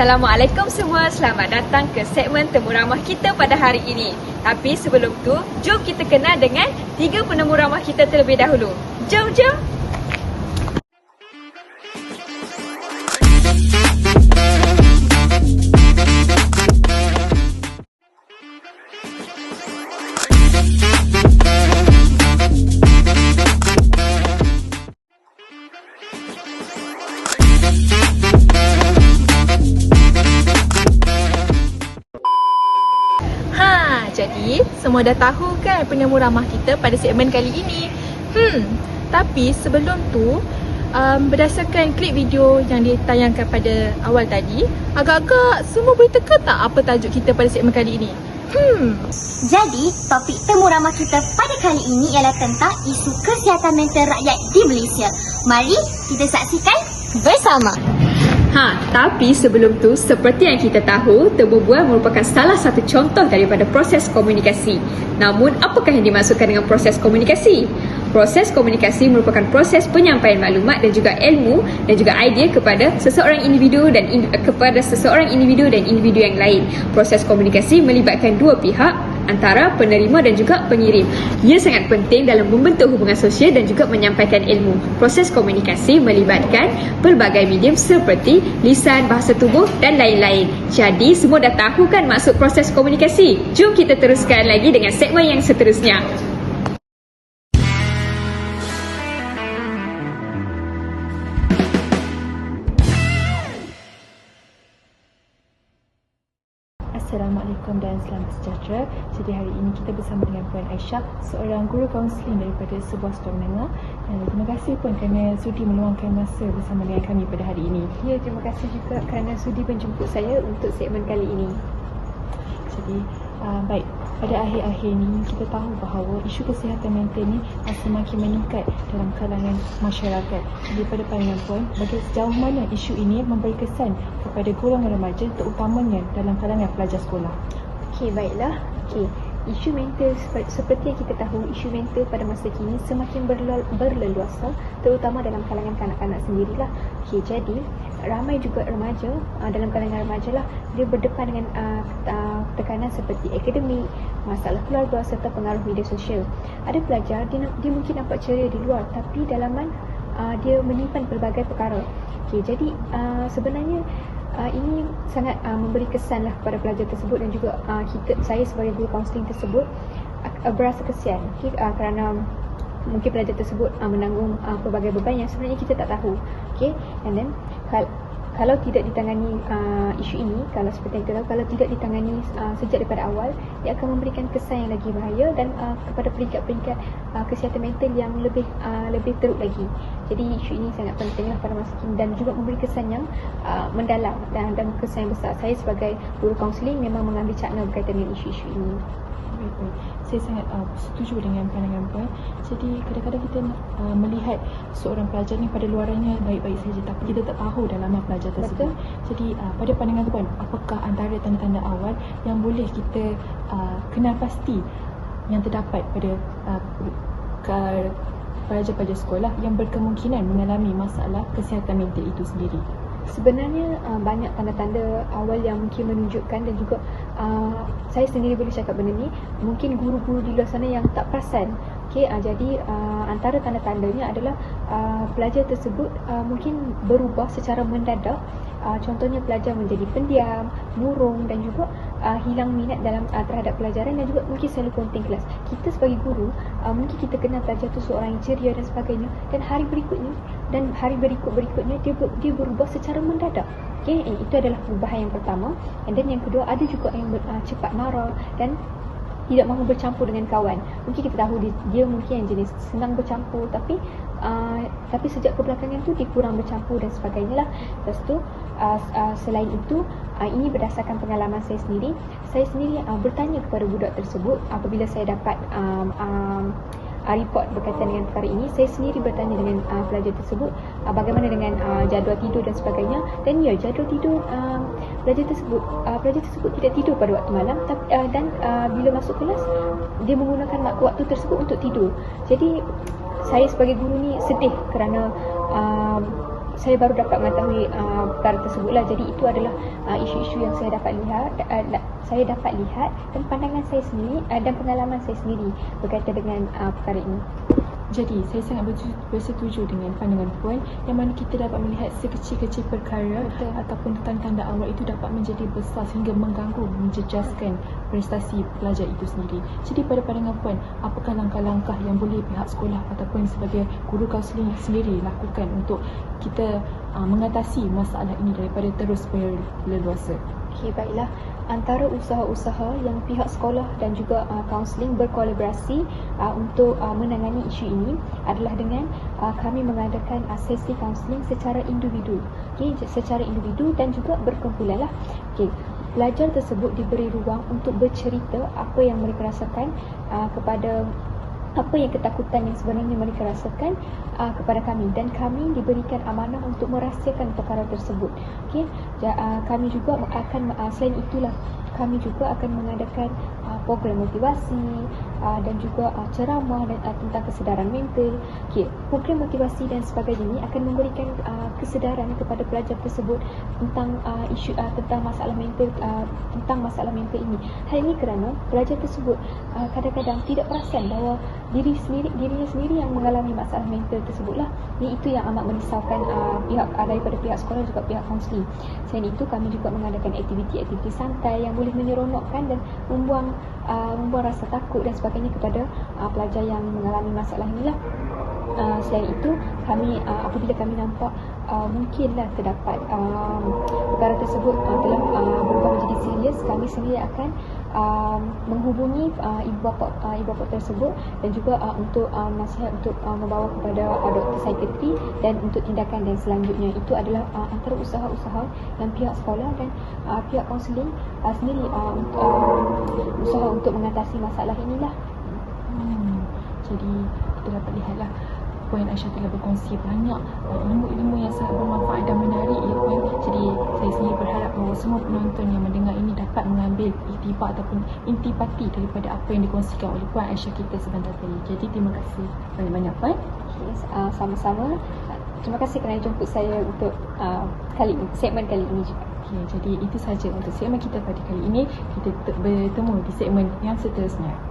Assalamualaikum semua, selamat datang ke segmen Temu Ramah kita pada hari ini. Tapi sebelum tu, jom kita kenal dengan tiga penemu ramah kita terlebih dahulu. Jom, jom! Jadi semua dah tahu kan penemu ramah kita pada segmen kali ini. Hmm, tapi sebelum tu um, berdasarkan klip video yang ditayangkan pada awal tadi, agak-agak semua boleh teka tak apa tajuk kita pada segmen kali ini? Hmm, Jadi, topik temu ramah kita pada kali ini ialah tentang isu kesihatan mental rakyat di Malaysia. Mari kita saksikan bersama. Ha, tapi sebelum tu, seperti yang kita tahu, temu bual merupakan salah satu contoh daripada proses komunikasi. Namun, apakah yang dimaksudkan dengan proses komunikasi? Proses komunikasi merupakan proses penyampaian maklumat dan juga ilmu dan juga idea kepada seseorang individu dan in, kepada seseorang individu dan individu yang lain. Proses komunikasi melibatkan dua pihak antara penerima dan juga pengirim. Ia sangat penting dalam membentuk hubungan sosial dan juga menyampaikan ilmu. Proses komunikasi melibatkan pelbagai medium seperti lisan, bahasa tubuh dan lain-lain. Jadi semua dah tahu kan maksud proses komunikasi? Jom kita teruskan lagi dengan segmen yang seterusnya. Assalamualaikum dan selamat sejahtera. Jadi hari ini kita bersama dengan Puan Aisyah, seorang guru kaunseling daripada sebuah sekolah menengah. Dan terima kasih Puan kerana sudi meluangkan masa bersama dengan kami pada hari ini. Ya, terima kasih juga kerana sudi menjemput saya untuk segmen kali ini. Jadi uh, baik, pada akhir-akhir ini kita tahu bahawa isu kesihatan mental ni uh, semakin meningkat dalam kalangan masyarakat. Jadi pada pandangan Puan, bagi sejauh mana isu ini memberi kesan kepada golongan remaja terutamanya dalam kalangan pelajar sekolah? Okey, baiklah. Okey, isu mental sepe- seperti yang kita tahu, isu mental pada masa kini semakin berlel- berleluasa terutama dalam kalangan kanak-kanak sendirilah. Okey, jadi ramai juga remaja uh, dalam kalangan remaja lah dia berdepan dengan uh, tekanan seperti akademik, masalah keluarga serta pengaruh media sosial. Ada pelajar dia, dia mungkin nampak ceria di luar tapi dalaman uh, dia menyimpan pelbagai perkara. Okey, jadi uh, sebenarnya uh, ini sangat uh, memberi kesan lah kepada pelajar tersebut dan juga uh, kita saya sebagai guru kaunseling tersebut uh, berasa kesian. Okay, uh, kerana mungkin pelajar tersebut uh, menanggung uh, pelbagai beban yang sebenarnya kita tak tahu. Okay and then kalau tidak ditangani uh, isu ini kalau seperti yang kita tahu kalau tidak ditangani uh, sejak daripada awal ia akan memberikan kesan yang lagi bahaya dan uh, kepada peringkat-peringkat uh, kesihatan mental yang lebih uh, lebih teruk lagi. Jadi isu ini sangat pentinglah pada masa kini dan juga memberi kesan yang uh, mendalam dan, dan kesan yang besar. Saya sebagai guru kaunseling memang mengambil cakna berkaitan dengan isu-isu ini. Baik. Saya sangat uh, setuju dengan pandangan Puan. Jadi kadang-kadang kita uh, melihat seorang pelajar ni pada luarannya baik-baik saja tapi kita tak tahu dalaman pelajar tersebut. Betul. Jadi uh, pada pandangan Puan, apakah antara tanda-tanda awal yang boleh kita uh, kenal pasti yang terdapat pada uh, ke- pelajar-pelajar sekolah yang berkemungkinan mengalami masalah kesihatan mental itu sendiri? Sebenarnya uh, banyak tanda-tanda awal yang mungkin menunjukkan dan juga uh, saya sendiri boleh cakap benda ni. Mungkin guru-guru di luar sana yang tak perasan Okay, uh, jadi uh, antara tanda-tandanya adalah uh, pelajar tersebut uh, mungkin berubah secara mendadak uh, contohnya pelajar menjadi pendiam, murung dan juga uh, hilang minat dalam uh, terhadap pelajaran dan juga mungkin selalu konting kelas. Kita sebagai guru uh, mungkin kita kenal pelajar tu seorang yang ceria dan sebagainya dan hari berikutnya dan hari berikut-berikutnya dia ber, dia berubah secara mendadak. Okay, eh, itu adalah perubahan yang pertama. And then yang kedua ada juga yang ber, uh, cepat marah dan tidak mahu bercampur dengan kawan. Mungkin kita tahu dia, dia mungkin yang jenis senang bercampur tapi uh, tapi sejak kebelakangan tu dia kurang bercampur dan sebagainya lah. Lepas tu uh, uh, selain itu uh, ini berdasarkan pengalaman saya sendiri, saya sendiri uh, bertanya kepada budak tersebut apabila saya dapat um, um, uh, report berkaitan dengan perkara ini saya sendiri bertanya dengan uh, pelajar tersebut uh, bagaimana dengan uh, jadual tidur dan sebagainya. Dan ya jadual tidur uh, pelajar tersebut uh, pelajar tersebut tidak tidur pada waktu malam tapi, uh, dan uh, bila masuk kelas dia menggunakan waktu tersebut untuk tidur. Jadi saya sebagai guru ni sedih kerana uh, saya baru dapat mengetahui uh, perkara tersebut lah. Jadi itu adalah uh, isu-isu yang saya dapat lihat, uh, saya dapat lihat dan pandangan saya sendiri uh, dan pengalaman saya sendiri berkaitan dengan uh, perkara ini. Jadi, saya sangat bersetuju, dengan pandangan Puan yang mana kita dapat melihat sekecil-kecil perkara Betul. ataupun tanda-tanda awal itu dapat menjadi besar sehingga mengganggu, menjejaskan prestasi pelajar itu sendiri. Jadi, pada pandangan Puan, apakah langkah-langkah yang boleh pihak sekolah ataupun sebagai guru kaunseling sendiri lakukan untuk kita uh, mengatasi masalah ini daripada terus berleluasa? Okey, baiklah. Antara usaha-usaha yang pihak sekolah dan juga uh, kaunseling berkolaborasi uh, untuk uh, menangani isu ini adalah dengan uh, kami mengadakan uh, sesi kaunseling secara individu. Okey, secara individu dan juga berkumpulan lah. Okey. Pelajar tersebut diberi ruang untuk bercerita apa yang mereka rasakan uh, kepada apa yang ketakutan yang sebenarnya mereka rasakan uh, kepada kami dan kami diberikan amanah untuk merahsiakan perkara tersebut. Okey, ja, uh, kami juga akan uh, selain itulah kami juga akan mengadakan uh, program motivasi uh, dan juga uh, ceramah dan uh, tentang kesedaran mental. Okey, program motivasi dan sebagainya ini akan memberikan uh, kesedaran kepada pelajar tersebut tentang uh, isu uh, tentang masalah mental uh, tentang masalah mental ini. Hal ini kerana pelajar tersebut uh, kadang-kadang tidak perasan bahawa diri sendiri dirinya sendiri yang mengalami masalah mental tersebutlah. Ini itu yang amat merisaukan uh, pihak uh, daripada pihak sekolah juga pihak kaunseling. Selain itu kami juga mengadakan aktiviti-aktiviti santai yang boleh menyeronokkan dan membuang uh, membuang rasa takut dan sebagainya kepada uh, pelajar yang mengalami masalah inilah. Uh, selain itu kami uh, apabila kami nampak uh, mungkinlah terdapat um, perkara tersebut uh, telah uh, berubah menjadi serius kami sendiri akan um, menghubungi uh, ibu bapa uh, ibu bapa tersebut dan juga uh, untuk uh, nasihat untuk uh, membawa kepada uh, doktor psikiatri dan untuk tindakan dan selanjutnya. Itu adalah uh, antara usaha-usaha yang pihak sekolah dan uh, pihak kaunseling uh, sendiri uh, uh, usaha untuk mengatasi masalah inilah. Hmm, jadi kita dapat lihatlah Puan Aisyah telah berkongsi banyak uh, ilmu-ilmu yang sangat bermanfaat dan menarik ya Puan. Jadi saya sendiri berharap bahawa semua penonton yang mendengar ini dapat mengambil iktibar ataupun intipati daripada apa yang dikongsikan oleh Puan Aisyah kita sebentar tadi. Jadi terima kasih banyak-banyak Puan. okay, uh, sama-sama terima kasih kerana jemput saya untuk uh, kali ini, segmen kali ini juga Okay, jadi itu saja untuk segmen kita pada kali ini. Kita bertemu di segmen yang seterusnya.